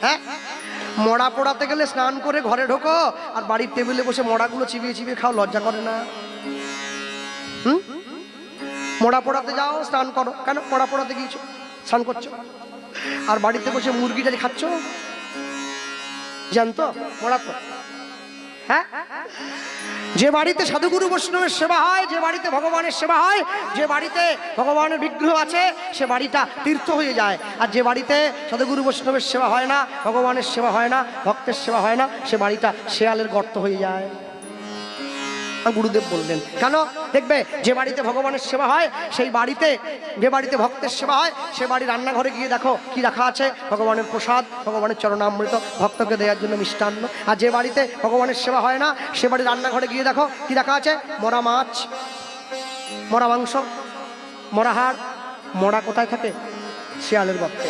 হ্যাঁ? মড়া পোড়াতে গেলে স্নান করে ঘরে ঢোকো, আর বাড়ির টেবিলে বসে মড়াগুলো চিবিয়ে চিবিয়ে খাও, লজ্জা করে না? হুম? মোড়া পোড়াতে যাও, স্নান করো। কেন? মড়া পোড়াতে গিয়েছো? স্নান করছ? আর বাড়িতে বসে মুরগিটা খাচ্ছ? জানতো? মড়া তো। হ্যাঁ? যে বাড়িতে সাধুগুরু বৈষ্ণবের সেবা হয়, যে বাড়িতে ভগবানের সেবা হয়, যে বাড়িতে ভগবানের বিগ্রহ আছে, সে বাড়িটা তীর্থ হয়ে যায়। আর যে বাড়িতে সাধুগুরু বৈষ্ণবের সেবা হয় না, ভগবানের সেবা হয় না, ভক্তের সেবা হয় না, সে বাড়িটা শেয়ালের গর্ত হয়ে যায়। গুরুদেব বললেন। কেন? দেখবে, যে বাড়িতে ভগবানের সেবা হয়, সেই বাড়িতে, যে বাড়িতে ভক্তের সেবা হয়, সে বাড়ি রান্নাঘরে গিয়ে দেখো কি রাখা আছে। ভগবানের প্রসাদ, ভগবানের চরণামৃত, ভক্তকে দেওয়ার জন্য মিষ্টান্ন। আর যে বাড়িতে ভগবানের সেবা হয় না, সে বাড়ি রান্নাঘরে গিয়ে দেখো কি রাখা আছে। মরা মাছ, মরা মাংস, মরা হাড়, মরা কোথায় থাকে শিয়ালের গর্তে